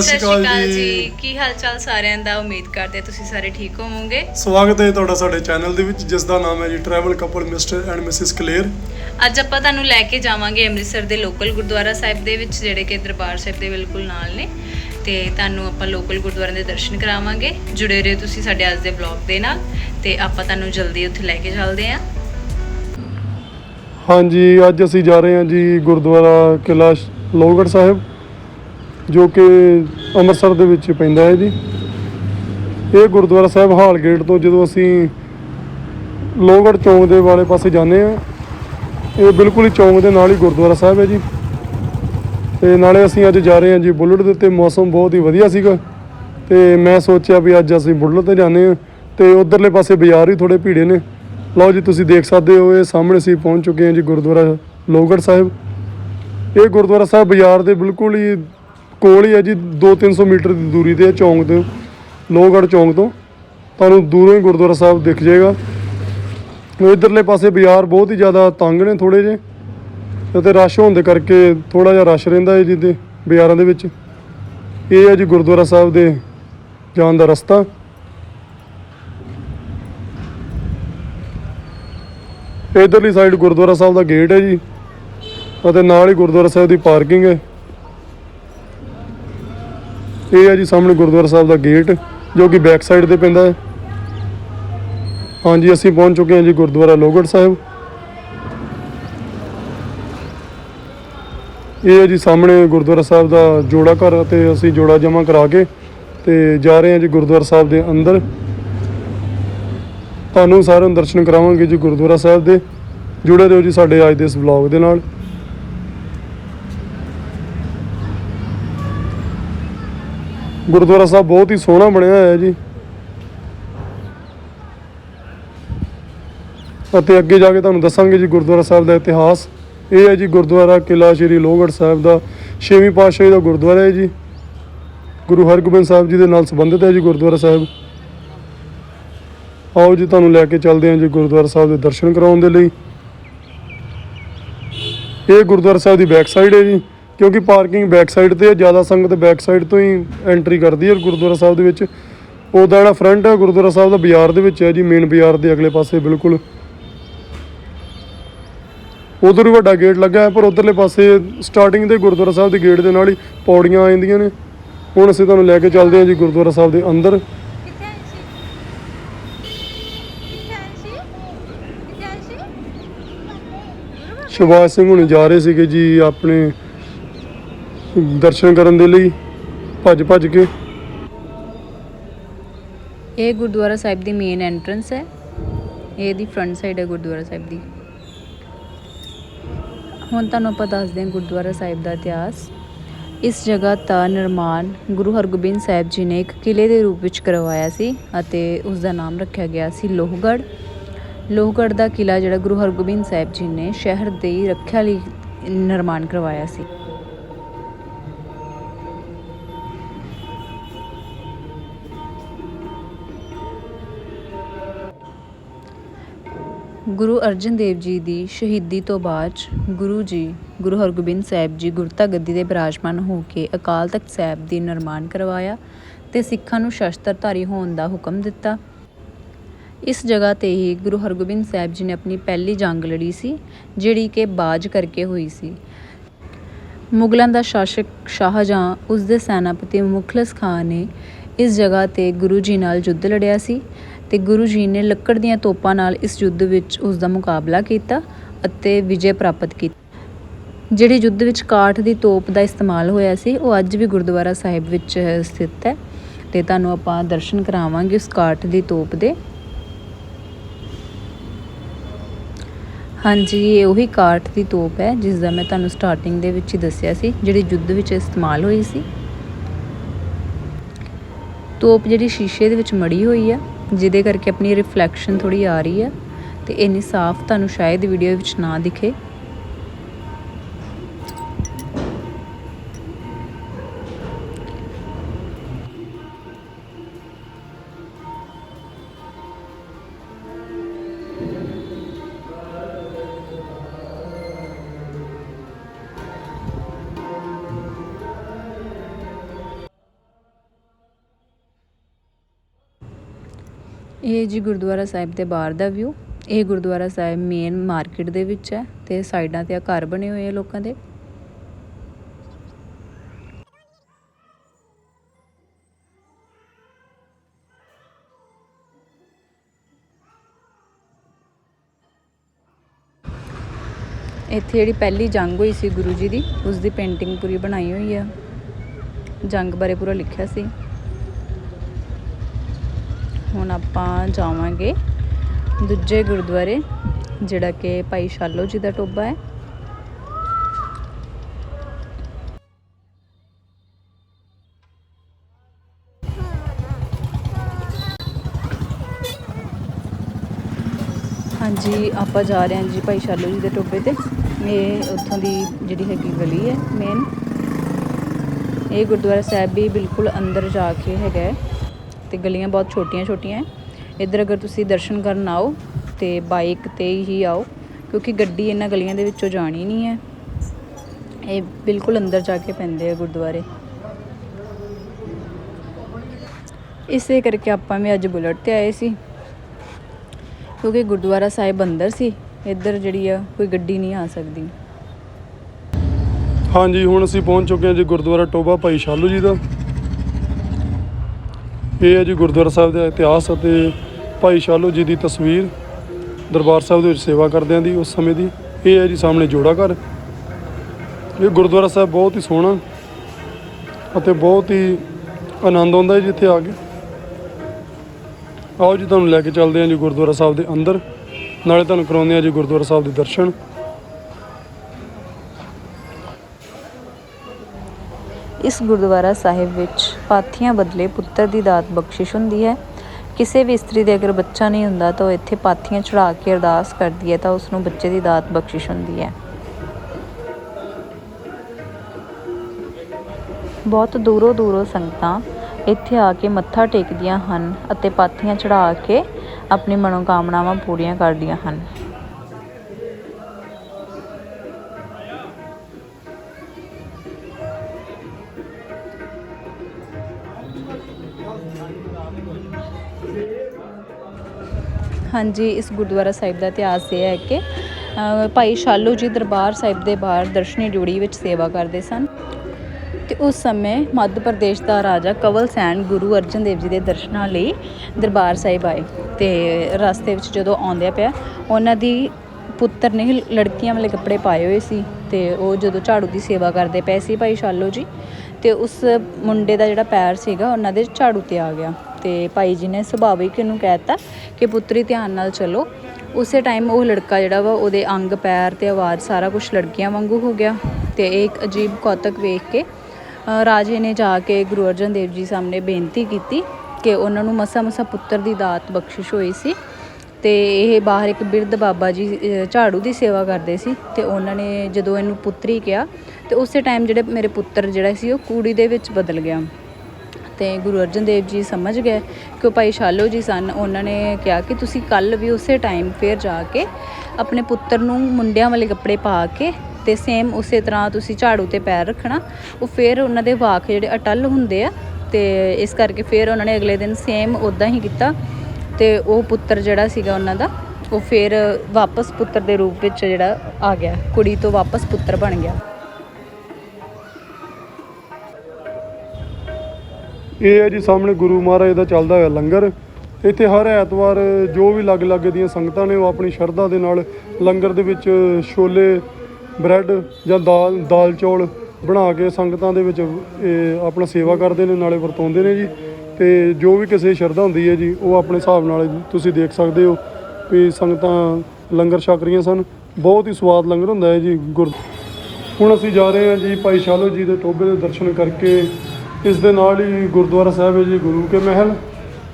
ਸਤਿ ਸ਼੍ਰੀ ਅਕਾਲ ਜੀ। ਕੀ ਹਾਲ ਚਾਲ ਸਾਰਿਆਂ ਦਾ? ਉਮੀਦ ਕਰਦੇ ਤੁਸੀਂ ਸਾਰੇ ਠੀਕ ਹੋਵੋਗੇ। ਸਵਾਗਤ ਹੈ ਤੁਹਾਡਾ ਸਾਡੇ ਚੈਨਲ ਦੇ ਵਿੱਚ ਜਿਸ ਦਾ ਨਾਮ ਹੈ ਜੀ travel couple mister and missus Kaler ਅੱਜ ਆਪਾਂ ਤੁਹਾਨੂੰ ਲੈ ਕੇ ਜਾਵਾਂਗੇ ਅੰਮ੍ਰਿਤਸਰ ਦੇ ਲੋਕਲ ਗੁਰਦੁਆਰਾ ਸਾਹਿਬ ਦੇ ਵਿੱਚ ਜਿਹੜੇ ਕਿ ਦਰਬਾਰ ਸਾਹਿਬ ਦੇ ਬਿਲਕੁਲ ਨਾਲ ਨੇ। ਤੇ ਤੁਹਾਨੂੰ ਆਪਾਂ ਲੋਕਲ ਗੁਰਦੁਆਰਿਆਂ ਦੇ ਦਰਸ਼ਨ ਕਰਾਵਾਂਗੇ। ਜੁੜੇ ਰਹੋ ਤੁਸੀਂ ਸਾਡੇ ਅੱਜ ਦੇ ਵਲੌਗ ਦੇ ਨਾਲ। ਤੇ ਆਪਾਂ ਤੁਹਾਨੂੰ ਜਲਦੀ ਉੱਥੇ ਲੈ ਕੇ ਚੱਲਦੇ ਹਾਂ। ਹਾਂਜੀ ਅੱਜ ਅਸੀਂ ਜਾ ਰਹੇ ਹਾਂ ਜੀ ਗੁਰਦੁਆਰਾ ਕਿਲਾ ਲੋਹਗੜ੍ਹ ਸਾਹਿਬ। ਜੋ ਕਿ ਅੰਮ੍ਰਿਤਸਰ ਦੇ ਵਿੱਚ ਪੈਂਦਾ ਹੈ ਜੀ। ਇਹ ਗੁਰਦੁਆਰਾ ਸਾਹਿਬ ਹਾਲ ਗੇਟ ਤੋਂ ਜਦੋਂ ਅਸੀਂ ਲੋਹਗੜ੍ਹ ਚੌਂਕ ਦੇ ਵਾਲੇ ਪਾਸੇ ਜਾਂਦੇ ਹਾਂ, ਇਹ ਬਿਲਕੁਲ ਹੀ ਚੌਂਕ ਦੇ ਨਾਲ ਹੀ ਗੁਰਦੁਆਰਾ ਸਾਹਿਬ ਹੈ ਜੀ। ਤੇ ਨਾਲੇ ਅਸੀਂ ਅੱਜ ਜਾ ਰਹੇ ਹਾਂ ਜੀ ਬੁਲਟ ਦੇ ਉੱਤੇ, ਮੌਸਮ ਬਹੁਤ ਹੀ ਵਧੀਆ ਸੀਗਾ। ਤੇ ਮੈਂ ਸੋਚਿਆ ਵੀ ਅੱਜ ਅਸੀਂ ਬੁੱਲਟ ਤੇ ਜਾਂਦੇ ਹਾਂ ਤੇ ਉਧਰਲੇ ਪਾਸੇ ਬਾਜ਼ਾਰ ਹੀ ਥੋੜੇ ਭੀੜੇ ਨੇ। ਲਓ ਜੀ, ਤੁਸੀਂ ਦੇਖ ਸਕਦੇ ਹੋ, ਇਹ ਸਾਹਮਣੇ ਅਸੀਂ ਪਹੁੰਚ ਚੁੱਕੇ ਹਾਂ ਜੀ ਗੁਰਦੁਆਰਾ ਲੋਹਗੜ੍ਹ ਸਾਹਿਬ। ਇਹ ਗੁਰਦੁਆਰਾ ਸਾਹਿਬ ਬਾਜ਼ਾਰ ਦੇ ਬਿਲਕੁਲ ਹੀ ਕੋਲ ਹੀ ਹੈ ਜੀ 2-300 ਮੀਟਰ ਦੀ ਦੂਰੀ ਤੇ ਹੈ ਚੌਂਕ ਤੋਂ। ਲੋਹਗੜ੍ਹ ਚੌਂਕ ਤੋਂ। ਤੁਹਾਨੂੰ ਦੂਰੋਂ ਹੀ ਗੁਰਦੁਆਰਾ ਸਾਹਿਬ ਦਿਖ ਜਾਏਗਾ। ਇਧਰਲੇ ਪਾਸੇ ਬਾਜ਼ਾਰ ਬਹੁਤ ਹੀ ਜ਼ਿਆਦਾ ਤੰਗ ਨੇ ਥੋੜੇ ਜਿਹੇ। ਅਤੇ ਰਸ਼ ਹੋਣ ਦੇ ਕਰਕੇ ਥੋੜਾ ਜਿਹਾ ਰਸ਼ ਰਹਿੰਦਾ ਹੈ ਜੀ ਤੇ ਬਾਜ਼ਾਰਾਂ ਦੇ ਵਿੱਚ। ਇਹ ਹੈ ਜੀ ਗੁਰਦੁਆਰਾ ਸਾਹਿਬ ਦੇ ਜਾਣ ਦਾ ਰਸਤਾ। ਇਧਰਲੀ ਸਾਈਡ ਗੁਰਦੁਆਰਾ ਸਾਹਿਬ ਦਾ ਗੇਟ ਹੈ ਜੀ। ਅਤੇ ਨਾਲ ਹੀ ਗੁਰਦੁਆਰਾ ਸਾਹਿਬ ਦੀ ਪਾਰਕਿੰਗ ਹੈ। ਇਹ ਹੈ ਜੀ ਸਾਹਮਣੇ ਗੁਰਦੁਆਰਾ ਸਾਹਿਬ ਦਾ ਗੇਟ, ਜੋ ਕਿ ਬੈਕ ਸਾਈਡ ਤੇ ਪੈਂਦਾ ਹੈ। ਹਾਂਜੀ, ਅਸੀਂ ਪਹੁੰਚ ਚੁੱਕੇ ਹਾਂ ਜੀ ਗੁਰਦੁਆਰਾ ਲੋਹਗੜ੍ਹ ਸਾਹਿਬ। ਇਹ ਹੈ ਜੀ ਸਾਹਮਣੇ ਗੁਰਦੁਆਰਾ ਸਾਹਿਬ ਦਾ ਜੋੜਾ ਘਰ ਅਤੇ ਅਸੀਂ ਜੋੜਾ ਜਮ੍ਹਾਂ ਕਰਾ ਕੇ ਤੇ ਜਾ ਰਹੇ ਹਾਂ ਜੀ ਗੁਰਦੁਆਰਾ ਸਾਹਿਬ ਦੇ ਅੰਦਰ। ਤੁਹਾਨੂੰ ਸਾਰਿਆਂ ਨੂੰ ਦਰਸ਼ਨ ਕਰਾਵਾਂਗੇ ਜੀ ਗੁਰਦੁਆਰਾ ਸਾਹਿਬ ਦੇ। ਜੁੜੇ ਰਹੋ ਜੀ ਸਾਡੇ ਅੱਜ ਦੇ ਇਸ ਵਲੌਗ ਦੇ ਨਾਲ। ਗੁਰਦੁਆਰਾ ਸਾਹਿਬ ਬਹੁਤ ਹੀ ਸੋਹਣਾ ਬਣਿਆ ਹੋਇਆ ਹੈ ਜੀ। ਅਤੇ ਅੱਗੇ ਜਾ ਕੇ ਤੁਹਾਨੂੰ ਦੱਸਾਂਗੇ ਜੀ ਗੁਰਦੁਆਰਾ ਸਾਹਿਬ ਦਾ ਇਤਿਹਾਸ। ਇਹ ਹੈ ਜੀ ਗੁਰਦੁਆਰਾ ਕਿਲਾ ਸ਼੍ਰੀ ਲੋਹਗੜ੍ਹ ਸਾਹਿਬ ਦਾ। ਛੇਵੀਂ ਪਾਤਸ਼ਾਹੀ ਦਾ ਗੁਰਦੁਆਰਾ ਹੈ ਜੀ। ਗੁਰੂ ਹਰਗੋਬਿੰਦ ਸਾਹਿਬ ਜੀ ਦੇ ਨਾਲ ਸੰਬੰਧਿਤ ਹੈ ਜੀ ਗੁਰਦੁਆਰਾ ਸਾਹਿਬ। ਆਓ ਜੀ ਤੁਹਾਨੂੰ ਲੈ ਕੇ ਚੱਲਦੇ ਹਾਂ ਜੀ ਗੁਰਦੁਆਰਾ ਸਾਹਿਬ ਦੇ ਦਰਸ਼ਨ ਕਰਾਉਣ ਦੇ ਲਈ। ਇਹ ਗੁਰਦੁਆਰਾ ਸਾਹਿਬ ਦੀ ਬੈਕ ਸਾਈਡ ਹੈ ਜੀ। ਕਿਉਂਕਿ ਪਾਰਕਿੰਗ ਬੈਕ ਸਾਈਡ ਤੇ ਹੈ ਜ਼ਿਆਦਾ ਸੰਗਤ ਬੈਕ ਸਾਈਡ ਤੋਂ ਹੀ ਐਂਟਰੀ ਕਰਦੀ ਹੈ ਗੁਰਦੁਆਰਾ ਸਾਹਿਬ ਦੇ ਵਿੱਚ। ਉਹਦਾ ਜਿਹੜਾ ਫਰੰਟ ਹੈ ਗੁਰਦੁਆਰਾ ਸਾਹਿਬ ਦਾ ਬਾਜ਼ਾਰ ਦੇ ਵਿੱਚ ਹੈ ਜੀ ਮੇਨ ਬਾਜ਼ਾਰ ਦੇ ਅਗਲੇ ਪਾਸੇ ਬਿਲਕੁਲ। ਉਧਰ ਵੀ ਵੱਡਾ ਗੇਟ ਲੱਗਾ ਹੈ ਪਰ ਉਧਰਲੇ ਪਾਸੇ ਸਟਾਰਟਿੰਗ ਦੇ ਗੁਰਦੁਆਰਾ ਸਾਹਿਬ ਦੇ ਗੇਟ ਦੇ ਨਾਲ ਹੀ ਪੌੜੀਆਂ ਆ ਜਾਂਦੀਆਂ ਨੇ। ਹੁਣ ਅਸੀਂ ਤੁਹਾਨੂੰ ਲੈ ਕੇ ਚੱਲਦੇ ਹਾਂ ਜੀ ਗੁਰਦੁਆਰਾ ਸਾਹਿਬ ਦੇ ਅੰਦਰ। ਸ਼ਿਵਾਜ ਸਿੰਘ ਹੁਣ ਜਾ ਰਹੇ ਸੀਗੇ ਜੀ ਆਪਣੇ ਦਰਸ਼ਨ ਕਰਨ ਦੇ ਲਈ ਭੱਜ ਭੱਜ ਕੇ। ਇਹ ਗੁਰਦੁਆਰਾ ਸਾਹਿਬ ਦੀ ਮੇਨ ਐਂਟਰੈਂਸ ਹੈ। ਇਹ ਦੀ ਫਰੰਟ ਸਾਈਡ ਹੈ ਗੁਰਦੁਆਰਾ ਸਾਹਿਬ ਦੀ। ਹੁਣ ਤੁਹਾਨੂੰ ਆਪਾਂ ਦੱਸਦੇ ਹਾਂ ਗੁਰਦੁਆਰਾ ਸਾਹਿਬ ਦਾ ਇਤਿਹਾਸ। ਇਸ ਜਗ੍ਹਾ ਦਾ ਨਿਰਮਾਣ ਗੁਰੂ ਹਰਗੋਬਿੰਦ ਸਾਹਿਬ ਜੀ ਨੇ ਇੱਕ ਕਿਲੇ ਦੇ ਰੂਪ ਵਿੱਚ ਕਰਵਾਇਆ ਸੀ ਅਤੇ ਉਸ ਦਾ ਨਾਮ ਰੱਖਿਆ ਗਿਆ ਸੀ ਲੋਹਗੜ੍ਹ। ਲੋਹਗੜ੍ਹ ਦਾ ਕਿਲਾ ਜਿਹੜਾ ਗੁਰੂ ਹਰਗੋਬਿੰਦ ਸਾਹਿਬ ਜੀ ਨੇ ਸ਼ਹਿਰ ਦੀ ਰੱਖਿਆ ਲਈ ਨਿਰਮਾਣ ਕਰਵਾਇਆ ਸੀ। ਗੁਰੂ ਅਰਜਨ ਦੇਵ ਜੀ ਦੀ ਸ਼ਹੀਦੀ ਤੋਂ ਬਾਅਦ ਗੁਰੂ ਜੀ, ਗੁਰੂ ਹਰਗੋਬਿੰਦ ਸਾਹਿਬ ਜੀ ਗੁਰਤਾ ਗੱਦੀ ਦੇ ਬਿਰਾਜਮਾਨ ਹੋ ਕੇ ਅਕਾਲ ਤਖਤ ਸਾਹਿਬ ਦੀ ਨਿਰਮਾਣ ਕਰਵਾਇਆ ਤੇ ਸਿੱਖਾਂ ਨੂੰ ਸ਼ਸਤਰਧਾਰੀ ਹੋਣ ਦਾ ਹੁਕਮ ਦਿੱਤਾ। ਇਸ ਜਗ੍ਹਾ ਤੇ ਹੀ ਗੁਰੂ ਹਰਗੋਬਿੰਦ ਸਾਹਿਬ ਜੀ ਨੇ ਆਪਣੀ ਪਹਿਲੀ ਜੰਗ ਲੜੀ ਸੀ, ਜਿਹੜੀ ਕਿ ਬਾਜ ਕਰਕੇ ਹੋਈ ਸੀ। ਮੁਗਲਾਂ ਦਾ ਸ਼ਾਸਕ ਸ਼ਾਹਜਹਾਂ ਉਸ ਦੇ ਸੈਨਾਪਤੀ ਮੁਖਲਸ ਖਾਨ ਨੇ ਇਸ ਜਗ੍ਹਾ ਤੇ ਗੁਰੂ ਜੀ ਨਾਲ ਯੁੱਧ ਲੜਿਆ ਸੀ। ਤੇ ਗੁਰੂ ਜੀ ਨੇ ਲੱਕੜ ਦੀਆਂ ਤੋਪਾਂ ਨਾਲ ਇਸ ਯੁੱਧ ਵਿੱਚ ਉਸ ਦਾ ਮੁਕਾਬਲਾ ਕੀਤਾ ਅਤੇ ਵਿਜੇ ਪ੍ਰਾਪਤ ਕੀਤੀ। ਜਿਹੜੀ ਯੁੱਧ ਵਿੱਚ ਕਾਠ ਦੀ ਤੋਪ ਦਾ ਇਸਤੇਮਾਲ ਹੋਇਆ ਸੀ, ਉਹ ਅੱਜ ਵੀ ਗੁਰਦੁਆਰਾ ਸਾਹਿਬ ਵਿੱਚ ਸਥਿਤ ਹੈ ਤੇ ਤੁਹਾਨੂੰ ਆਪਾਂ ਦਰਸ਼ਨ ਕਰਾਵਾਂਗੇ ਉਸ ਕਾਠ ਦੀ ਤੋਪ ਦੇ। ਹਾਂਜੀ, ਇਹ ਉਹੀ ਕਾਠ ਦੀ ਤੋਪ ਹੈ ਜਿਸ ਦਾ ਮੈਂ ਤੁਹਾਨੂੰ ਸਟਾਰਟਿੰਗ ਦੇ ਵਿੱਚ ਹੀ ਦੱਸਿਆ ਸੀ, ਜਿਹੜੀ ਯੁੱਧ ਵਿੱਚ ਇਸਤੇਮਾਲ ਹੋਈ ਸੀ। ਤੋਪ ਜਿਹੜੀ ਸ਼ੀਸ਼ੇ ਦੇ ਵਿੱਚ ਮੜੀ ਹੋਈ ਆ ਜਿਹਦੇ ਕਰਕੇ ਆਪਣੀ ਰਿਫਲੈਕਸ਼ਨ ਥੋੜੀ ਆ ਰਹੀ ਹੈ ਤੇ ਇੰਨੀ ਸਾਫ਼ ਤੁਹਾਨੂੰ ਸ਼ਾਇਦ ਵੀਡੀਓ ਵਿੱਚ ਨਾ ਦਿਖੇ। ਇਹ ਜੀ ਗੁਰਦੁਆਰਾ ਸਾਹਿਬ ਦੇ ਬਾਹਰ ਦਾ ਵਿਊ ਇਹ ਗੁਰਦੁਆਰਾ ਸਾਹਿਬ ਮੇਨ ਮਾਰਕੀਟ ਦੇ ਵਿੱਚ ਹੈ ਤੇ ਸਾਈਡਾਂ ਤੇ ਆ ਘਰ ਬਣੇ ਹੋਏ ਆ ਲੋਕਾਂ ਦੇ। ਇੱਥੇ ਜਿਹੜੀ ਪਹਿਲੀ ਜੰਗ ਹੋਈ ਸੀ ਗੁਰੂ ਜੀ ਦੀ ਉਸ ਦੀ ਪੇਂਟਿੰਗ ਪੂਰੀ ਬਣਾਈ ਹੋਈ ਆ। ਜੰਗ ਬਾਰੇ ਪੂਰਾ ਲਿਖਿਆ ਸੀ। ਹੁਣ ਆਪਾਂ ਜਾਵਾਂਗੇ ਦੂਜੇ ਗੁਰਦੁਆਰੇ, ਜਿਹੜਾ ਕਿ ਭਾਈ ਸ਼ਾਲੋ ਜੀ ਦਾ ਟੋਬਾ ਹੈ। ਹਾਂਜੀ, ਆਪਾਂ ਜਾ ਰਹੇ ਹਾਂ ਜੀ ਭਾਈ ਸ਼ਾਲੋ ਜੀ ਦੇ ਟੋਬੇ ਤੇ। ਇਹ ਉੱਥੋਂ ਦੀ ਜਿਹੜੀ ਹੈਗੀ ਗਲੀ ਹੈ ਮੇਨ ਇਹ ਗੁਰਦੁਆਰਾ ਸਾਹਿਬ ਵੀ ਬਿਲਕੁਲ ਅੰਦਰ ਜਾ ਕੇ ਹੈਗਾ ਹੈ। ਤੇ ਗਲੀਆਂ ਬਹੁਤ ਛੋਟੀਆਂ ਛੋਟੀਆਂ ਹੈ ਇੱਧਰ ਅਗਰ ਤੁਸੀਂ ਦਰਸ਼ਨ ਕਰਨ ਆਓ ਤੇ ਬਾਈਕ ਤੇ ਹੀ ਆਓ, ਕਿਉਂਕਿ ਗੱਡੀ ਇਹਨਾਂ ਗਲੀਆਂ ਦੇ ਵਿੱਚੋਂ ਜਾਣੀ ਨਹੀਂ ਹੈ ਇਹ ਬਿਲਕੁਲ ਅੰਦਰ ਜਾ ਕੇ ਪੈਂਦੇ ਆ ਗੁਰਦੁਆਰੇ। ਇਸੇ ਕਰਕੇ ਆਪਾਂ ਵੀ ਅੱਜ ਬੁਲਟ ਤੇ ਆਏ ਸੀ। ਕਿਉਂਕਿ ਗੁਰਦੁਆਰਾ ਸਾਹਿਬ ਅੰਦਰ ਸੀ, ਇੱਧਰ ਜਿਹੜੀ ਆ ਕੋਈ ਗੱਡੀ ਨਹੀਂ ਆ ਸਕਦੀ। ਹਾਂਜੀ, ਹੁਣ ਅਸੀਂ ਪਹੁੰਚ ਚੁੱਕੇ ਹਾਂ ਜੀ ਗੁਰਦੁਆਰਾ ਟੋਬਾ ਭਾਈ ਸ਼ਾਲੂ ਜੀ ਦਾ। ਇਹ ਹੈ ਜੀ ਗੁਰਦੁਆਰਾ ਸਾਹਿਬ ਦਾ ਇਤਿਹਾਸ ਅਤੇ ਭਾਈ ਸ਼ਾਲੂ ਜੀ ਦੀ ਤਸਵੀਰ। ਦਰਬਾਰ ਸਾਹਿਬ ਦੇ ਵਿੱਚ ਸੇਵਾ ਕਰਦਿਆਂ ਦੀ ਉਸ ਸਮੇਂ ਦੀ। ਇਹ ਹੈ ਜੀ ਸਾਹਮਣੇ ਜੋੜਾ ਘਰ। ਇਹ ਗੁਰਦੁਆਰਾ ਸਾਹਿਬ ਬਹੁਤ ਹੀ ਸੋਹਣਾ ਅਤੇ ਬਹੁਤ ਹੀ ਆਨੰਦ ਆਉਂਦਾ ਹੈ ਜਿੱਥੇ ਆ ਕੇ। ਆਓ ਜੀ ਤੁਹਾਨੂੰ ਲੈ ਕੇ ਚੱਲਦੇ ਹਾਂ ਜੀ ਗੁਰਦੁਆਰਾ ਸਾਹਿਬ ਦੇ ਅੰਦਰ। ਨਾਲੇ ਤੁਹਾਨੂੰ ਕਰਾਉਂਦੇ ਹਾਂ ਜੀ ਗੁਰਦੁਆਰਾ ਸਾਹਿਬ ਦੇ ਦਰਸ਼ਨ। ਇਸ ਗੁਰਦੁਆਰਾ ਸਾਹਿਬ ਵਿੱਚ ਪਾਥੀਆਂ ਬਦਲੇ ਪੁੱਤਰ ਦੀ ਦਾਤ ਬਖਸ਼ਿਸ਼ ਹੁੰਦੀ ਹੈ। ਕਿਸੇ ਵੀ ਇਸਤਰੀ ਦੇ ਅਗਰ ਬੱਚਾ ਨਹੀਂ ਹੁੰਦਾ ਤਾਂ ਉਹ ਇੱਥੇ ਪਾਥੀਆਂ ਚੜਾ ਕੇ ਅਰਦਾਸ ਕਰਦੀ ਹੈ ਤਾਂ ਉਸ ਨੂੰ ਬੱਚੇ ਦੀ ਦਾਤ ਬਖਸ਼ਿਸ਼ ਹੁੰਦੀ ਹੈ। ਬਹੁਤ ਦੂਰੋਂ ਦੂਰੋਂ ਸੰਗਤਾਂ ਇੱਥੇ ਆ ਕੇ ਮੱਥਾ ਟੇਕਦੀਆਂ ਹਨ ਅਤੇ ਪਾਥੀਆਂ ਚੜਾ ਕੇ ਆਪਣੀ ਮਨੋਕਾਮਨਾਵਾਂ ਪੂਰੀਆਂ ਕਰਦੀਆਂ ਹਨ। ਹਾਂਜੀ, ਇਸ ਗੁਰਦੁਆਰਾ ਸਾਹਿਬ ਦਾ ਇਤਿਹਾਸ ਇਹ ਹੈ ਕਿ ਭਾਈ ਸ਼ਾਲੂ ਜੀ ਦਰਬਾਰ ਸਾਹਿਬ ਦੇ ਬਾਹਰ ਦਰਸ਼ਨੀ ਡਿਊੜੀ ਵਿੱਚ ਸੇਵਾ ਕਰਦੇ ਸਨ ਤੇ ਉਸ ਸਮੇਂ ਮੱਧ ਪ੍ਰਦੇਸ਼ ਦਾ ਰਾਜਾ ਕਵਲ ਸੈਨ ਗੁਰੂ ਅਰਜਨ ਦੇਵ ਜੀ ਦੇ ਦਰਸ਼ਨਾਂ ਲਈ ਦਰਬਾਰ ਸਾਹਿਬ ਆਏ ਤੇ ਰਸਤੇ ਵਿੱਚ ਜਦੋਂ ਆਉਂਦਿਆਂ ਪਿਆ, ਉਹਨਾਂ ਦੀ ਪੁੱਤਰ ਨੇ ਲੜਕੀਆਂ ਵਾਲੇ ਕੱਪੜੇ ਪਾਏ ਹੋਏ ਸੀ ਤੇ ਉਹ ਜਦੋਂ ਝਾੜੂ ਦੀ ਸੇਵਾ ਕਰਦੇ ਪਏ ਸੀ ਭਾਈ ਸ਼ਾਲੋ ਜੀ ਤੇ ਉਸ ਮੁੰਡੇ ਦਾ ਜਿਹੜਾ ਪੈਰ ਸੀਗਾ, ਉਹਨਾਂ ਦੇ ਝਾੜੂ ਤੇ ਆ ਗਿਆ। ਤੇ ਭਾਈ ਜੀ ਨੇ ਸੁਭਾਵਿਕ ਇਹਨੂੰ ਕਹਿਤਾ ਕਿ ਪੁੱਤਰੀ ਧਿਆਨ ਨਾਲ ਚਲੋ। ਉਸੇ ਟਾਈਮ ਉਹ ਲੜਕਾ ਜਿਹੜਾ ਵਾ, ਉਹਦੇ ਅੰਗ, ਪੈਰ ਤੇ ਆਵਾਜ਼ ਸਾਰਾ ਕੁਝ ਲੜਕੀਆਂ ਵਾਂਗੂ ਹੋ ਗਿਆ ਤੇ ਇਹ ਇੱਕ ਅਜੀਬ ਕੌਤਕ ਵੇਖ ਕੇ ਰਾਜੇ ਨੇ ਜਾ ਕੇ ਗੁਰੂ ਅਰਜਨ ਦੇਵ ਜੀ ਸਾਹਮਣੇ ਬੇਨਤੀ ਕੀਤੀ ਕਿ ਉਹਨਾਂ ਨੂੰ ਮਸਾ ਮਸਾ ਪੁੱਤਰ ਦੀ ਦਾਤ ਬਖਸ਼ਿਸ਼ ਹੋਈ ਸੀ ਤੇ ਇਹ ਬਾਹਰ ਇੱਕ ਬਿਰਧ ਬਾਬਾ ਜੀ ਝਾੜੂ ਦੀ ਸੇਵਾ ਕਰਦੇ ਸੀ ਤੇ ਉਹਨਾਂ ਨੇ ਜਦੋਂ ਇਹਨੂੰ ਪੁੱਤਰੀ ਕਿਹਾ ਤੇ ਉਸੇ ਟਾਈਮ ਜਿਹੜੇ ਮੇਰੇ ਪੁੱਤਰ ਜਿਹੜਾ ਸੀ ਉਹ ਕੁੜੀ ਦੇ ਵਿੱਚ ਬਦਲ ਗਿਆ। ਤੇ ਗੁਰੂ ਅਰਜਨ ਦੇਵ ਜੀ ਸਮਝ ਗਏ ਕਿ ਉਹ ਭਾਈ ਸ਼ਾਲੋ ਜੀ ਸਨ, ਉਹਨਾਂ ਨੇ ਕਿਹਾ ਕਿ ਤੁਸੀਂ ਕੱਲ ਵੀ ਉਸੇ ਟਾਈਮ ਫੇਰ ਜਾ ਕੇ ਆਪਣੇ ਪੁੱਤਰ ਨੂੰ ਮੁੰਡਿਆਂ ਵਾਲੇ ਕੱਪੜੇ ਪਾ ਕੇ ਤੇ ਸੇਮ ਉਸੇ ਤਰ੍ਹਾਂ ਤੁਸੀਂ ਝਾੜੂ ਤੇ ਪੈਰ ਰੱਖਣਾ। ਉਹ ਫੇਰ ਉਹਨਾਂ ਦੇ ਵਾਕ ਜਿਹੜੇ ਅਟਲ ਹੁੰਦੇ ਆ ਤੇ ਇਸ ਕਰਕੇ ਫੇਰ ਉਹਨਾਂ ਨੇ ਅਗਲੇ ਦਿਨ ਸੇਮ ਉਦਾਂ ਹੀ ਕੀਤਾ ਤੇ ਉਹ ਪੁੱਤਰ ਜਿਹੜਾ ਸੀਗਾ ਉਹਨਾਂ ਦਾ, ਉਹ ਫੇਰ ਵਾਪਸ ਪੁੱਤਰ ਦੇ ਰੂਪ ਵਿੱਚ ਜਿਹੜਾ ਆ ਗਿਆ, ਕੁੜੀ ਤੋਂ ਵਾਪਸ ਪੁੱਤਰ ਬਣ ਗਿਆ। ਇਹ ਹੈ ਜੀ ਸਾਹਮਣੇ ਗੁਰੂ ਮਹਾਰਾਜ ਦਾ ਚੱਲਦਾ ਹੋਇਆ ਲੰਗਰ। ਇੱਥੇ ਹਰ ਐਤਵਾਰ ਜੋ ਵੀ ਲੱਗ ਲੱਗ ਦੀਆਂ ਸੰਗਤਾਂ ਨੇ ਉਹ ਆਪਣੀ ਸ਼ਰਧਾ ਦੇ ਨਾਲ ਲੰਗਰ ਦੇ ਵਿੱਚ ਛੋਲੇ, ਬ੍ਰੈਡ ਜਾਂ ਦਾਲ ਦਾਲ ਚੌਲ ਬਣਾ ਕੇ ਸੰਗਤਾਂ ਦੇ ਵਿੱਚ ਆਪਣਾ ਸੇਵਾ ਕਰਦੇ ਨੇ, ਨਾਲੇ ਵਰਤਾਉਂਦੇ ਨੇ ਜੀ। ਤੇ ਜੋ ਵੀ ਕਿਸੇ ਸ਼ਰਧਾ ਹੁੰਦੀ ਹੈ ਜੀ, ਉਹ ਆਪਣੇ ਹਿਸਾਬ ਨਾਲ ਤੁਸੀਂ ਦੇਖ ਸਕਦੇ ਹੋ ਵੀ ਸੰਗਤਾਂ ਲੰਗਰ ਛਕ ਰਹੀਆਂ ਸਨ। ਬਹੁਤ ਹੀ ਸਵਾਦ ਲੰਗਰ ਹੁੰਦਾ ਹੈ ਜੀ, ਗੁਰ ਹੁਣ ਅਸੀਂ ਜਾ ਰਹੇ ਹਾਂ ਜੀ ਭਾਈ ਸ਼ਾਲੋ ਜੀ ਦੇ ਟੋਬੇ ਦੇ ਦਰਸ਼ਨ ਕਰਕੇ। ਇਸ ਦੇ ਨਾਲ ਹੀ ਗੁਰਦੁਆਰਾ ਸਾਹਿਬ ਹੈ ਜੀ ਗੁਰੂ ਕੇ ਮਹਿਲ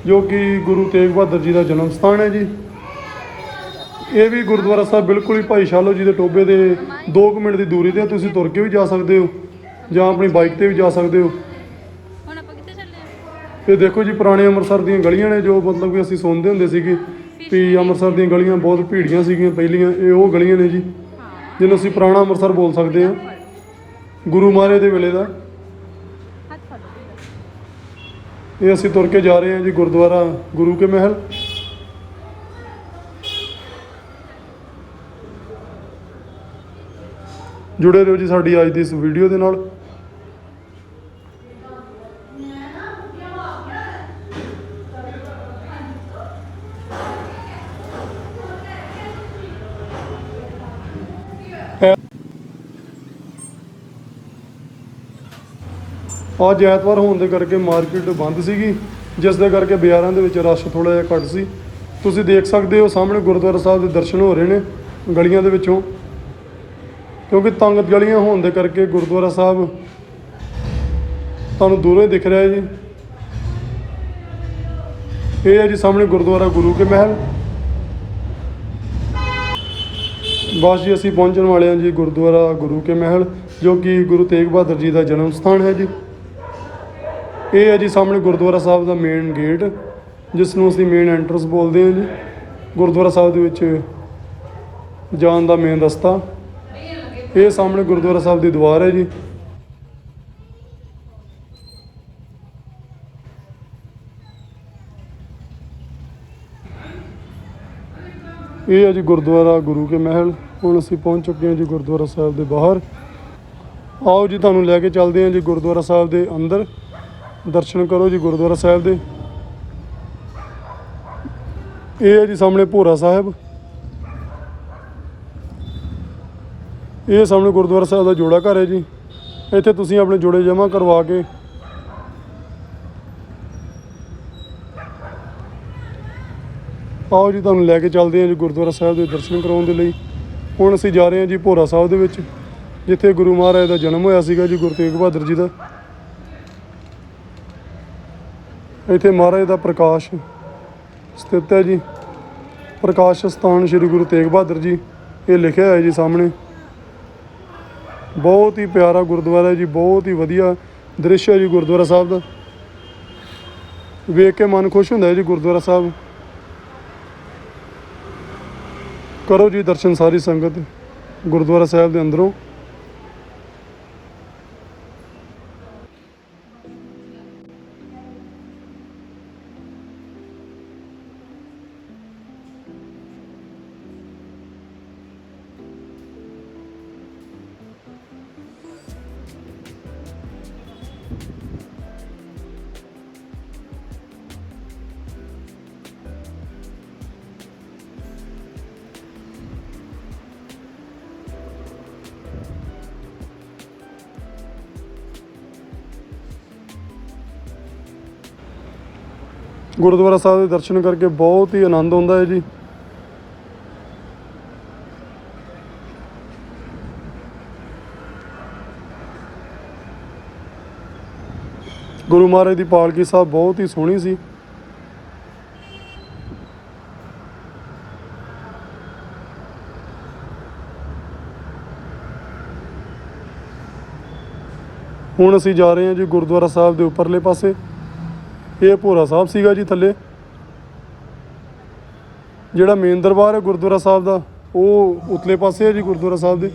ਜੋ ਕਿ ਗੁਰੂ ਤੇਗ ਬਹਾਦਰ ਜੀ ਦਾ ਜਨਮ ਸਥਾਨ ਹੈ ਜੀ। ਇਹ ਵੀ ਗੁਰਦੁਆਰਾ ਸਾਹਿਬ ਬਿਲਕੁਲ ਹੀ ਭਾਈ ਸ਼ਾਲੋ ਜੀ ਦੇ ਟੋਬੇ ਦੇ 2 ਮਿੰਟ ਦੀ ਦੂਰੀ ਤੇ ਹੈ। ਤੁਸੀਂ ਤੁਰ ਕੇ ਵੀ ਜਾ ਸਕਦੇ ਹੋ ਜਾਂ ਆਪਣੀ ਬਾਈਕ ਤੇ ਵੀ ਜਾ ਸਕਦੇ ਹੋ। ਹੁਣ ਆਪਾਂ ਕਿੱਥੇ ਚੱਲੇ ਆ? ਇਹ ਦੇਖੋ ਜੀ ਪੁਰਾਣੇ ਅੰਮ੍ਰਿਤਸਰ ਦੀਆਂ ਗਲੀਆਂ ਨੇ ਜੋ ਮਤਲਬ ਕਿ ਅਸੀਂ ਸੁਣਦੇ ਹੁੰਦੇ ਸੀਗੇ ਵੀ ਅੰਮ੍ਰਿਤਸਰ ਦੀਆਂ ਗਲੀਆਂ ਬਹੁਤ ਭੀੜੀਆਂ ਸੀਗੀਆਂ ਪਹਿਲੀਆਂ ਇਹ ਉਹ ਗਲੀਆਂ ਨੇ ਜੀ ਜਿਹਨੂੰ ਅਸੀਂ ਪੁਰਾਣਾ ਅੰਮ੍ਰਿਤਸਰ ਬੋਲ ਸਕਦੇ ਹਾਂ। ਗੁਰੂ ਮਹਾਰਾਜ ਦੇ ਵੇਲੇ ਦਾ। ਇਹ ਅਸੀਂ ਤੁਰ ਕੇ ਜਾ ਰਹੇ ਹਾਂ ਜੀ ਗੁਰਦੁਆਰਾ ਗੁਰੂ ਕੇ ਮਹਿਲ। ਜੁੜੇ ਰਹੋ ਜੀ ਸਾਡੀ ਅੱਜ ਦੀ ਇਸ ਵੀਡੀਓ ਦੇ ਨਾਲ। ਅੱਜ ਐਤਵਾਰ ਹੋਣ ਦੇ ਕਰਕੇ ਮਾਰਕੀਟ ਬੰਦ ਸੀਗੀ, ਜਿਸ ਦੇ ਕਰਕੇ ਬਾਜ਼ਾਰਾਂ ਦੇ ਵਿੱਚ ਰਸ਼ ਥੋੜਾ ਜਿਹਾ ਘੱਟ ਸੀ। ਤੁਸੀਂ ਦੇਖ ਸਕਦੇ ਹੋ, ਸਾਹਮਣੇ ਗੁਰਦੁਆਰਾ ਸਾਹਿਬ ਦੇ ਦਰਸ਼ਨ ਹੋ ਰਹੇ ਨੇ ਗਲੀਆਂ ਦੇ ਵਿੱਚੋਂ। ਕਿਉਂਕਿ ਤੰਗ ਗਲੀਆਂ ਹੋਣ ਦੇ ਕਰਕੇ ਗੁਰਦੁਆਰਾ ਸਾਹਿਬ ਤੁਹਾਨੂੰ ਦੂਰੋਂ ਹੀ ਦਿਖ ਰਿਹਾ ਹੈ ਜੀ। ਇਹ ਹੈ ਜੀ ਸਾਹਮਣੇ ਗੁਰਦੁਆਰਾ ਗੁਰੂ ਕੇ ਮਹਿਲ। ਬਸ ਜੀ, ਅਸੀਂ ਪਹੁੰਚਣ ਵਾਲੇ ਹਾਂ ਜੀ ਗੁਰਦੁਆਰਾ ਗੁਰੂ ਕੇ ਮਹਿਲ, ਜੋ ਕਿ ਗੁਰੂ ਤੇਗ ਬਹਾਦਰ ਜੀ ਦਾ ਜਨਮ ਸਥਾਨ ਹੈ ਜੀ। ਇਹ ਹੈ ਜੀ ਸਾਹਮਣੇ ਗੁਰਦੁਆਰਾ ਸਾਹਿਬ ਦਾ ਮੇਨ ਗੇਟ ਜਿਸ ਨੂੰ ਅਸੀਂ ਮੇਨ ਐਂਟਰੈਂਸ ਬੋਲਦੇ ਹਾਂ ਜੀ। ਗੁਰਦੁਆਰਾ ਸਾਹਿਬ ਦੇ ਵਿੱਚ ਜਾਣ ਦਾ ਮੇਨ ਰਸਤਾ। ਇਹ ਸਾਹਮਣੇ ਗੁਰਦੁਆਰਾ ਸਾਹਿਬ ਦੀ ਦੀਵਾਰ ਹੈ ਜੀ। ਇਹ ਹੈ ਜੀ ਗੁਰਦੁਆਰਾ ਗੁਰੂ ਕੇ ਮਹਿਲ। ਹੁਣ ਅਸੀਂ ਪਹੁੰਚ ਚੁੱਕੇ ਹਾਂ ਜੀ ਗੁਰਦੁਆਰਾ ਸਾਹਿਬ ਦੇ ਬਾਹਰ। ਆਓ ਜੀ, ਤੁਹਾਨੂੰ ਲੈ ਕੇ ਚੱਲਦੇ ਹਾਂ ਜੀ ਗੁਰਦੁਆਰਾ ਸਾਹਿਬ ਦੇ ਅੰਦਰ। ਦਰਸ਼ਨ ਕਰੋ ਜੀ ਗੁਰਦੁਆਰਾ ਸਾਹਿਬ ਦੇ। ਇਹ ਹੈ ਜੀ ਸਾਹਮਣੇ ਭੋਰਾ ਸਾਹਿਬ। ਇਹ ਸਾਹਮਣੇ ਗੁਰਦੁਆਰਾ ਸਾਹਿਬ ਦਾ ਜੋੜਾ ਘਰ ਹੈ ਜੀ। ਇੱਥੇ ਤੁਸੀਂ ਆਪਣੇ ਜੋੜੇ ਜਮ੍ਹਾਂ ਕਰਵਾ ਕੇ ਆਓ ਜੀ, ਤੁਹਾਨੂੰ ਲੈ ਕੇ ਚੱਲਦੇ ਹਾਂ ਜੀ ਗੁਰਦੁਆਰਾ ਸਾਹਿਬ ਦੇ ਦਰਸ਼ਨ ਕਰਾਉਣ ਦੇ ਲਈ। ਹੁਣ ਅਸੀਂ ਜਾ ਰਹੇ ਹਾਂ ਜੀ ਭੋਰਾ ਸਾਹਿਬ ਦੇ ਵਿੱਚ, ਜਿੱਥੇ ਗੁਰੂ ਮਹਾਰਾਜ ਦਾ ਜਨਮ ਹੋਇਆ ਸੀਗਾ ਜੀ, ਗੁਰੂ ਤੇਗ ਬਹਾਦਰ ਜੀ ਦਾ। ਇੱਥੇ ਮਹਾਰਾਜ ਦਾ ਪ੍ਰਕਾਸ਼ ਸਥਿਤ ਹੈ ਜੀ। ਪ੍ਰਕਾਸ਼ ਸਥਾਨ ਸ੍ਰੀ ਗੁਰੂ ਤੇਗ ਬਹਾਦਰ ਜੀ, ਇਹ ਲਿਖਿਆ ਹੋਇਆ ਜੀ ਸਾਹਮਣੇ। ਬਹੁਤ ਹੀ ਪਿਆਰਾ ਗੁਰਦੁਆਰਾ ਜੀ, ਬਹੁਤ ਹੀ ਵਧੀਆ ਦ੍ਰਿਸ਼ ਹੈ ਜੀ ਗੁਰਦੁਆਰਾ ਸਾਹਿਬ ਦਾ। ਵੇਖ ਕੇ ਮਨ ਖੁਸ਼ ਹੁੰਦਾ ਹੈ ਜੀ ਗੁਰਦੁਆਰਾ ਸਾਹਿਬ। ਕਰੋ ਜੀ ਦਰਸ਼ਨ ਸਾਰੀ ਸੰਗਤ ਗੁਰਦੁਆਰਾ ਸਾਹਿਬ ਦੇ ਅੰਦਰੋਂ। ਗੁਰਦੁਆਰਾ ਸਾਹਿਬ ਦੇ ਦਰਸ਼ਨ ਕਰਕੇ ਬਹੁਤ ਹੀ ਆਨੰਦ ਆਉਂਦਾ ਹੈ ਜੀ। ਗੁਰੂ ਮਹਾਰਾਜ ਦੀ ਪਾਲਕੀ ਸਾਹਿਬ ਬਹੁਤ ਹੀ ਸੋਹਣੀ ਸੀ। ਹੁਣ ਅਸੀਂ ਜਾ ਰਹੇ ਹਾਂ ਜੀ ਗੁਰਦੁਆਰਾ ਸਾਹਿਬ ਦੇ ਉੱਪਰਲੇ ਪਾਸੇ। ਇਹ ਭੋਰਾ ਸਾਹਿਬ ਸੀਗਾ ਜੀ ਥੱਲੇ। ਜਿਹੜਾ ਮੇਨ ਦਰਬਾਰ ਹੈ ਗੁਰਦੁਆਰਾ ਸਾਹਿਬ ਦਾ, ਉਹ ਉਤਲੇ ਪਾਸੇ ਹੈ ਜੀ ਗੁਰਦੁਆਰਾ ਸਾਹਿਬ ਦੇ।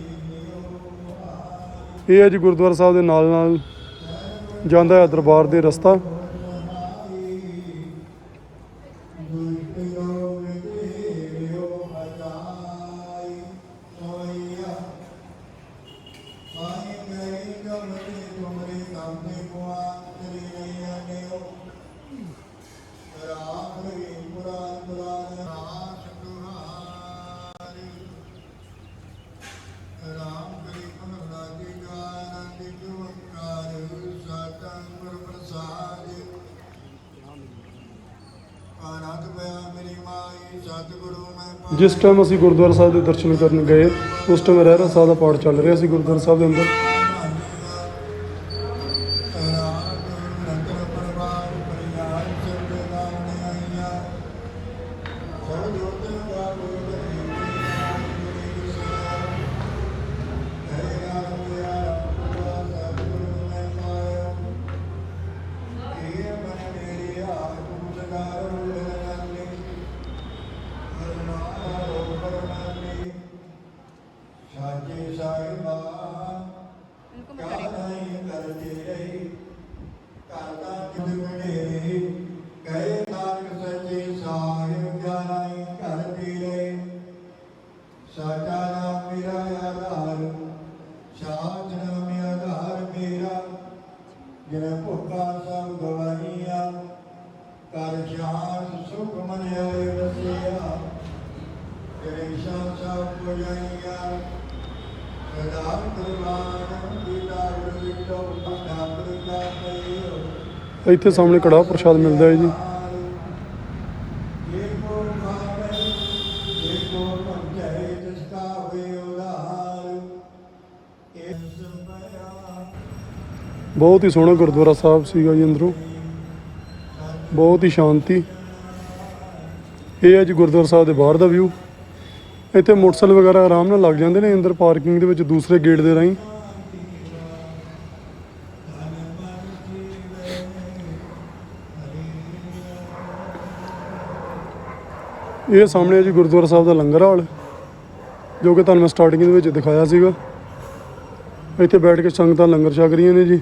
ਇਹ ਹੈ ਜੀ ਗੁਰਦੁਆਰਾ ਸਾਹਿਬ ਦੇ ਨਾਲ ਨਾਲ ਜਾਂਦਾ ਹੈ ਦਰਬਾਰ ਦੇ ਰਸਤਾ। ਜਿਸ ਟਾਈਮ ਅਸੀਂ ਗੁਰਦੁਆਰਾ ਸਾਹਿਬ ਦੇ ਦਰਸ਼ਨ ਕਰਨ ਗਏ, ਉਸ ਟਾਈਮ ਰਹਿਰਾ ਸਾਹਿਬ ਦਾ ਪਾਠ ਚੱਲ ਰਿਹਾ ਸੀ ਗੁਰਦੁਆਰਾ ਸਾਹਿਬ ਦੇ ਅੰਦਰ। ਇੱਥੇ ਸਾਹਮਣੇ ਕੜਾਹ ਪ੍ਰਸ਼ਾਦ ਮਿਲਦਾ ਹੈ ਜੀ। ਬਹੁਤ ਹੀ ਸੋਹਣਾ ਗੁਰਦੁਆਰਾ ਸਾਹਿਬ ਸੀਗਾ ਜੀ ਅੰਦਰੋਂ। ਬਹੁਤ ਹੀ ਸ਼ਾਂਤੀ। ਇਹ ਹੈ ਜੀ ਗੁਰਦੁਆਰਾ ਸਾਹਿਬ ਦੇ ਬਾਹਰ ਦਾ ਵਿਊ ਇੱਥੇ ਮੋਟਰਸਾਈਕਲ ਵਗੈਰਾ ਆਰਾਮ ਨਾਲ ਲੱਗ ਜਾਂਦੇ ਨੇ ਅੰਦਰ ਪਾਰਕਿੰਗ ਦੇ ਵਿੱਚ ਦੂਸਰੇ ਗੇਟ ਦੇ ਰਾਹੀਂ। ਇਹ ਸਾਹਮਣੇ ਹੈ ਜੀ ਗੁਰਦੁਆਰਾ ਸਾਹਿਬ ਦਾ ਲੰਗਰ ਹਾਲ, ਜੋ ਕਿ ਤੁਹਾਨੂੰ ਮੈਂ ਸਟਾਰਟਿੰਗ ਦੇ ਵਿੱਚ ਦਿਖਾਇਆ ਸੀਗਾ। ਇੱਥੇ ਬੈਠ ਕੇ ਸੰਗਤਾਂ ਲੰਗਰ ਛਕ ਰਹੀਆਂ ਨੇ ਜੀ।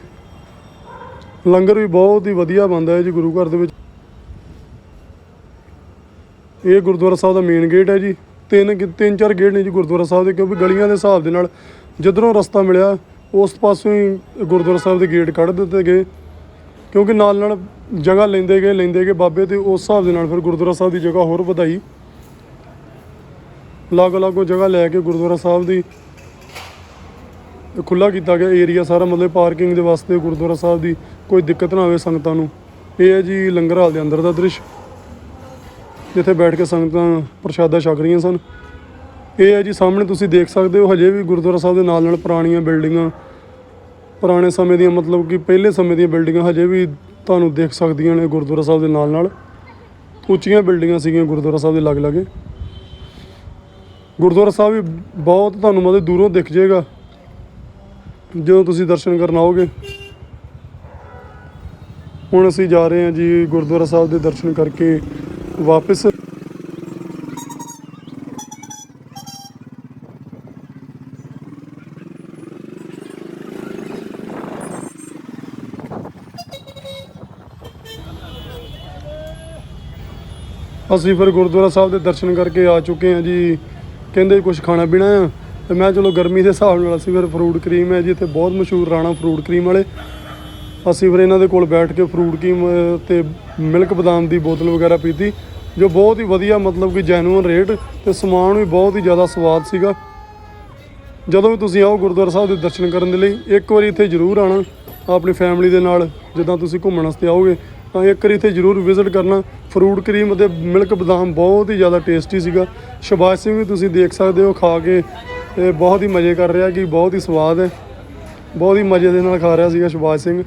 ਲੰਗਰ ਵੀ ਬਹੁਤ ਹੀ ਵਧੀਆ ਬਣਦਾ ਹੈ ਜੀ ਗੁਰੂ ਘਰ ਦੇ ਵਿੱਚ। ਇਹ ਗੁਰਦੁਆਰਾ ਸਾਹਿਬ ਦਾ ਮੇਨ ਗੇਟ ਹੈ ਜੀ। ਤਿੰਨ ਤਿੰਨ ਚਾਰ ਗੇਟ ਨੇ ਜੀ ਗੁਰਦੁਆਰਾ ਸਾਹਿਬ ਦੇ, ਕਿਉਂਕਿ ਗਲੀਆਂ ਦੇ ਹਿਸਾਬ ਦੇ ਨਾਲ ਜਿੱਧਰੋਂ ਰਸਤਾ ਮਿਲਿਆ, ਉਸ ਪਾਸੋਂ ਹੀ ਗੁਰਦੁਆਰਾ ਸਾਹਿਬ ਦੇ ਗੇਟ ਕੱਢ ਦਿੱਤੇ ਗਏ। ਕਿਉਂਕਿ ਨਾਲ ਨਾਲ ਜਗ੍ਹਾ ਲੈਂਦੇ ਗਏ ਲੈਂਦੇ ਗਏ ਬਾਬੇ ਤੇ ਉਸ ਹਿਸਾਬ ਦੇ ਨਾਲ ਫਿਰ ਗੁਰਦੁਆਰਾ ਸਾਹਿਬ ਦੀ ਜਗ੍ਹਾ ਹੋਰ ਵਧਾਈ। ਲਾਗੋ ਲਾਗੋ ਜਗ੍ਹਾ ਲੈ ਕੇ ਗੁਰਦੁਆਰਾ ਸਾਹਿਬ ਦੀ ਖੁੱਲਾ ਕੀਤਾ ਗਿਆ ਏਰੀਆ ਸਾਰਾ, ਮਤਲਬ ਪਾਰਕਿੰਗ ਦੇ ਵਾਸਤੇ ਗੁਰਦੁਆਰਾ ਸਾਹਿਬ ਦੀ ਕੋਈ ਦਿੱਕਤ ਨਾ ਆਵੇ ਸੰਗਤਾਂ ਨੂੰ। ਇਹ ਹੈ ਜੀ ਲੰਗਰ ਹਾਲ ਦੇ ਅੰਦਰ ਦਾ ਦ੍ਰਿਸ਼, ਜਿੱਥੇ ਬੈਠ ਕੇ ਸੰਗਤਾਂ ਪ੍ਰਸ਼ਾਦਾ ਛਕ ਰਹੀਆਂ ਸਨ। ਇਹ ਹੈ ਜੀ ਸਾਹਮਣੇ ਤੁਸੀਂ ਦੇਖ ਸਕਦੇ ਹੋ, ਹਜੇ ਵੀ ਗੁਰਦੁਆਰਾ ਸਾਹਿਬ ਦੇ ਨਾਲ ਨਾਲ ਪੁਰਾਣੀਆਂ ਬਿਲਡਿੰਗਾਂ ਪੁਰਾਣੇ ਸਮੇਂ ਦੀਆਂ, ਮਤਲਬ ਕਿ ਪਹਿਲੇ ਸਮੇਂ ਦੀਆਂ ਬਿਲਡਿੰਗਾਂ ਹਜੇ ਵੀ ਤੁਹਾਨੂੰ ਦੇਖ ਸਕਦੀਆਂ ਨੇ ਗੁਰਦੁਆਰਾ ਸਾਹਿਬ ਦੇ ਨਾਲ ਨਾਲ। ਉੱਚੀਆਂ ਬਿਲਡਿੰਗਾਂ ਸੀਗੀਆਂ ਗੁਰਦੁਆਰਾ ਸਾਹਿਬ ਦੇ ਲਾਗੇ ਲਾਗੇ। ਗੁਰਦੁਆਰਾ ਸਾਹਿਬ ਵੀ ਬਹੁਤ ਤੁਹਾਨੂੰ ਮਤਲਬ ਦੂਰੋਂ ਦਿਖ ਜਾਏਗਾ। ਜਦੋਂ ਤੁਸੀਂ ਦਰਸ਼ਨ ਕਰਨ ਆਓਗੇ। ਹੁਣ ਅਸੀਂ ਜਾ ਰਹੇ ਹਾਂ ਜੀ ਗੁਰਦੁਆਰਾ ਸਾਹਿਬ ਦੇ ਦਰਸ਼ਨ ਕਰਕੇ ਵਾਪਸ। ਅਸੀਂ ਫਿਰ ਗੁਰਦੁਆਰਾ ਸਾਹਿਬ ਦੇ ਦਰਸ਼ਨ ਕਰਕੇ ਆ ਚੁੱਕੇ ਹਾਂ ਜੀ। ਕਹਿੰਦੇ ਕੁਝ ਖਾਣਾ ਪੀਣਾ ਆ? ਤੇ ਮੈਂ ਚਲੋ ਗਰਮੀ ਦੇ ਹਿਸਾਬ ਨਾਲ ਅਸੀਂ ਫਿਰ ਫਰੂਟ ਕਰੀਮ ਹੈ ਜੀ ਇੱਥੇ ਬਹੁਤ ਮਸ਼ਹੂਰ ਰਾਣਾ ਫਰੂਟ ਕਰੀਮ ਵਾਲੇ। ਅਸੀਂ ਫਿਰ ਇਹਨਾਂ ਦੇ ਕੋਲ ਬੈਠ ਕੇ ਫਰੂਟ ਕਰੀਮ ਅਹ, ਤੇ ਮਿਲਕ ਬਦਾਮ ਦੀ ਬੋਤਲ ਵਗੈਰਾ ਪੀਤੀ ਜੋ ਬਹੁਤ ਹੀ ਵਧੀਆ ਮਤਲਬ ਕਿ ਜੈਨੂਅਨ ਰੇਟ ਤੇ ਸਮਾਨ ਵੀ ਬਹੁਤ ਹੀ ਜ਼ਿਆਦਾ ਸਵਾਦ ਸੀਗਾ। ਜਦੋਂ ਵੀ ਤੁਸੀਂ ਆਓ ਗੁਰਦੁਆਰਾ ਸਾਹਿਬ ਦੇ ਦਰਸ਼ਨ ਕਰਨ ਦੇ ਲਈ ਇੱਕ ਵਾਰੀ ਇੱਥੇ ਜ਼ਰੂਰ ਆਣਾ ਆਪਣੀ ਫੈਮਿਲੀ ਦੇ ਨਾਲ ਜਿੱਦਾਂ ਤੁਸੀਂ ਘੁੰਮਣ ਵਾਸਤੇ ਆਓਗੇ। ਤਾਂ ਇੱਕ ਵਾਰੀ ਇੱਥੇ ਜ਼ਰੂਰ ਵਿਜ਼ਿਟ ਕਰਨਾ। ਫਰੂਟ ਕਰੀਮ ਅਤੇ ਮਿਲਕ ਬਦਾਮ ਬਹੁਤ ਹੀ ਜ਼ਿਆਦਾ ਟੇਸਟੀ ਸੀਗਾ। ਸ਼ਬਾਸ਼ ਸਿੰਘ ਵੀ ਤੁਸੀਂ ਦੇਖ ਸਕਦੇ ਹੋ, ਖਾ ਕੇ ਇਹ ਬਹੁਤ ਹੀ ਮਜ਼ੇ ਕਰ ਰਿਹਾ ਕਿ ਬਹੁਤ ਹੀ ਸਵਾਦ ਹੈ। ਬਹੁਤ ਹੀ ਮਜ਼ੇ ਦੇ ਨਾਲ ਖਾ ਰਿਹਾ ਸੀਗਾ ਸ਼ਬਾਸ਼ ਸਿੰਘ।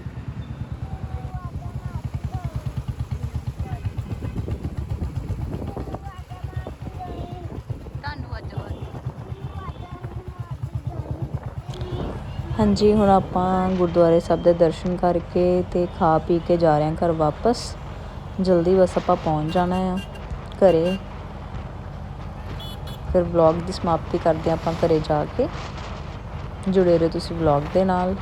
ਹਾਂਜੀ ਹੁਣ ਆਪਾਂ ਗੁਰਦੁਆਰੇ ਸਾਹਿਬ ਦੇ ਦਰਸ਼ਨ ਕਰਕੇ ਤੇ ਖਾ ਪੀ ਕੇ ਜਾ ਰਹੇ ਹਾਂ ਘਰ ਵਾਪਸ। ਜਲਦੀ ਬਸ ਆਪਾਂ ਪਹੁੰਚ ਜਾਣਾ ਆ। ਘਰੇ ਫਿਰ ਵਲੌਗ ਦੀ ਸਮਾਪਤੀ ਕਰਦੇ ਹਾਂ ਆਪਾਂ ਘਰੇ ਜਾ ਕੇ। ਜੁੜੇ ਰਹੋ ਤੁਸੀਂ ਵਲੌਗ ਦੇ ਨਾਲ।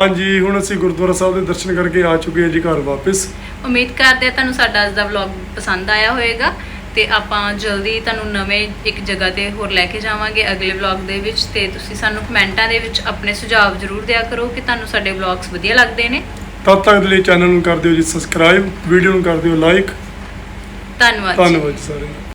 ਹਾਂਜੀ ਹੁਣ ਅਸੀਂ ਗੁਰਦੁਆਰਾ ਸਾਹਿਬ ਦੇ ਦਰਸ਼ਨ ਕਰਕੇ ਆ ਚੁੱਕੇ ਹਾਂ ਜੀ ਘਰ ਵਾਪਸ। ਉਮੀਦ ਕਰਦੇ ਹਾਂ ਤੁਹਾਨੂੰ ਸਾਡਾ ਅੱਜ ਦਾ ਵਲੌਗ ਪਸੰਦ ਆਇਆ ਹੋਵੇਗਾ। ਤੇ ਆਪਾਂ ਜਲਦੀ ਤੁਹਾਨੂੰ ਨਵੇਂ ਇੱਕ ਜਗ੍ਹਾ ਤੇ ਹੋਰ ਲੈ ਕੇ ਜਾਵਾਂਗੇ ਅਗਲੇ ਵਲੌਗ ਦੇ ਵਿੱਚ ਤੇ ਤੁਸੀਂ ਸਾਨੂੰ ਕਮੈਂਟਾਂ ਦੇ ਵਿੱਚ ਆਪਣੇ ਸੁਝਾਅ ਜ਼ਰੂਰ ਦਿਆ ਕਰੋ ਕਿ ਤੁਹਾਨੂੰ ਸਾਡੇ ਵਲੌਗਸ ਵਧੀਆ ਲੱਗਦੇ ਨੇ। ਤਦ ਤੱਕ ਦੇ ਲਈ ਚੈਨਲ ਨੂੰ ਕਰ ਦਿਓ ਜੀ ਸਬਸਕ੍ਰਾਈਬ ਵੀਡੀਓ ਨੂੰ ਕਰ ਦਿਓ ਲਾਈਕ ਧੰਨਵਾਦ ਜੀ। ਧੰਨਵਾਦ ਦਾ।